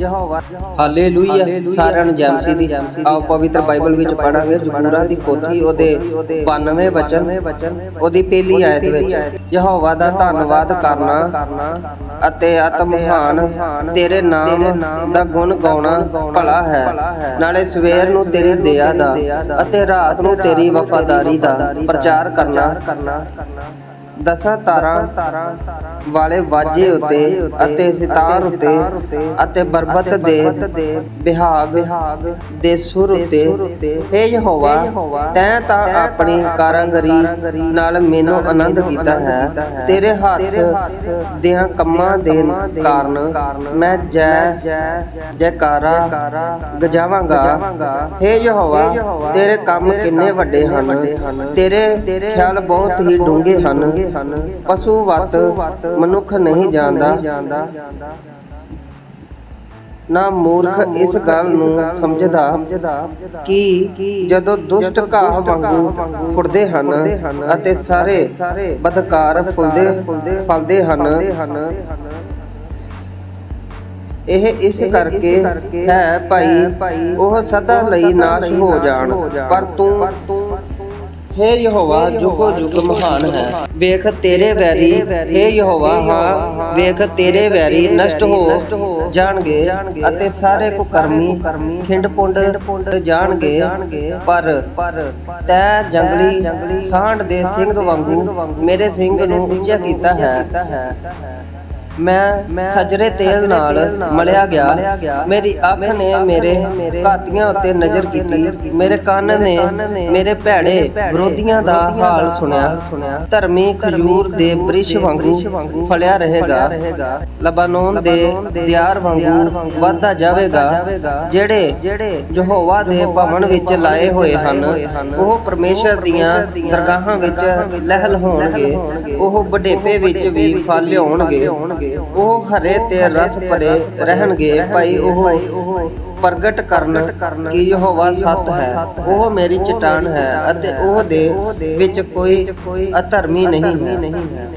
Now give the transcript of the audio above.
Jehovah hallelujah. ਸਾਰਿਆਂ ਨੂੰ ਜੈ ਮਸੀਹ ਦੀ ਆਓ ਪਵਿੱਤਰ ਬਾਈਬਲ ਵਿੱਚ ਪੜਾਂਗੇ ਜ਼ਬੂਰਾਂ ਦੀ ਪੋਥੀ ਉਹਦੇ 92 ਵਚਨ। ਉਹਦੀ ਪਹਿਲੀ ਆਇਤ ਵਿੱਚ ਯਹੋਵਾ ਦਾ ਧੰਨਵਾਦ ਕਰਨਾ ਅਤੇ ਅਤ ਮਹਾਨ ਤੇਰੇ ਨਾਮ ਦਾ ਗੁਣ ਗਾਉਣਾ ਭਲਾ ਹੈ। ਨਾਲੇ ਸਵੇਰ ਨੂੰ ਤੇਰੀ ਦਇਆ ਦਾ ਅਤੇ ਰਾਤ ਨੂੰ ਤੇਰੀ ਵਫਾਦਾਰੀ ਦਾ ਪ੍ਰਚਾਰ ਕਰਨਾ। ਦਸਾਂ ਤਾਰਾਂ ਵਾਲੇ ਵਾਜੇ ਉੱਤੇ ਅਤੇ ਸਿਤਾਰ ਉੱਤੇ ਅਤੇ ਬਰਬਤ ਦੇ ਬਿਹਾਗ ਦੇ ਸੁਰ ਉੱਤੇ हे ਯਹੋਵਾ, ਤੈਂ ਤਾਂ ਆਪਣੀ ਕਾਰਾਗਰੀ ਨਾਲ ਮੈਨੂੰ ਆਨੰਦ ਕੀਤਾ ਹੈ। ਤੇਰੇ ਹੱਥ ਦਿਆਂ ਕੰਮਾਂ ਦੇ ਕਾਰਨ ਮੈਂ ਜੈ ਜੈਕਾਰਾ ਗਜਾਵਾਂਗਾ। हे ਯਹੋਵਾ, ਤੇਰੇ ਕੰਮ ਕਿੰਨੇ ਵੱਡੇ ਹਨ। ਤੇਰੇ ਖਿਆਲ ਬਹੁਤ ਹੀ ਡੂੰਘੇ ਹਨ। ਪਸ਼ੂ ਵਤ ਮਨੁੱਖ ਨਹੀਂ ਜਾਣਦਾ। ਨਾ ਮੂਰਖ ਇਸ ਗੱਲ ਨੂੰ ਸਮਝਦਾ ਕਿ ਜਦੋਂ ਦੁਸ਼ਟ ਘਾਹ ਵਾਂਗੂ ਫੁੱਟਦੇ ਹਨ ਅਤੇ ਸਾਰੇ ਬਦਕਾਰ ਫੁੱਲਦੇ ਫਲਦੇ ਹਨ। ਇਹ ਇਸ ਕਰਕੇ ਹੈ ਭਾਈ ਉਹ ਸਦਾ ਲਈ ਨਾਸ਼ ਹੋ ਜਾਣ। ਪਰ ਤੂੰ ਹੇ ਯਹੋਵਾ, ਜੁਗੋ ਜੁਗ ਮਹਾਨ ਹੈ। ਵੇਖ, ਤੇਰੇ ਵੈਰੀ, ਹੇ ਯਹੋਵਾ, ਹਾਂ, ਵੇਖ, ਤੇਰੇ ਵੈਰੀ ਨਸ਼ਟ ਹੋ ਜਾਣਗੇ ਅਤੇ ਸਾਰੇ ਕੁਕਰਮੀ ਖਿੰਡ ਜਾਣਗੇ। ਪਰ ਤੈ ਜੰਗਲੀ ਸਾਂਢ ਦੇ ਸਿੰਘ ਵਾਂਗੂ ਮੇਰੇ ਸਿੰਘ ਨੂੰ ਉੱਚਾ ਕੀਤਾ ਹੈ। ਮੈਂ ਸਜਰੇ ਤੇਲ ਨਾਲ ਮਲਿਆ ਗਿਆ। ਮੇਰੀ ਅੱਖ ਨੇ ਮੇਰੇ ਘਾਤੀਆਂ ਉੱਤੇ ਨਜ਼ਰ ਕੀਤੀ। ਮੇਰੇ ਕੰਨ ਨੇ ਮੇਰੇ ਭੈੜੇ ਵਿਰੋਧੀਆਂ ਦਾ ਹਾਲ ਸੁਣਿਆ। ਧਰਮੀ ਖਜੂਰ ਦੇ ਬ੍ਰਿਸ਼ ਵਾਂਗੂ ਫਲਿਆ ਰਹੇਗਾ। ਲਬਾਨੋਨ ਦੇ ਦਿਆਰ ਵਾਂਗੂ ਵਧਦਾ ਜਾਵੇਗਾ। ਜਿਹੜੇ ਯਹੋਵਾ ਦੇ ਭਵਨ ਵਿੱਚ ਲਾਏ ਹੋਏ ਹਨ। ਉਹ ਪਰਮੇਸ਼ਰ ਦੀਆਂ ਦਰਗਾਹਾਂ ਵਿੱਚ ਲਹਿਲ ਹੋਣਗੇ। ਉਹ ਬਡੇਪੇ ਵਿੱਚ ਵੀ ਫਲ ਲਿਆਉਣਗੇ ਉਹ ਹਰੇ ਤੇ ਰਸ ਭਰੇ ਰਹਿਣਗੇ। ਭਾਈ ਉਹ ਪ੍ਰਗਟ ਕਰਨ ਕਿ ਯਹੋਵਾ ਸਤ ਹੈ। ਉਹ ਮੇਰੀ ਚਟਾਨ ਹੈ ਅਤੇ ਉਹ ਦੇ ਵਿੱਚ ਕੋਈ ਅਧਰਮੀ ਨਹੀਂ ਹੈ।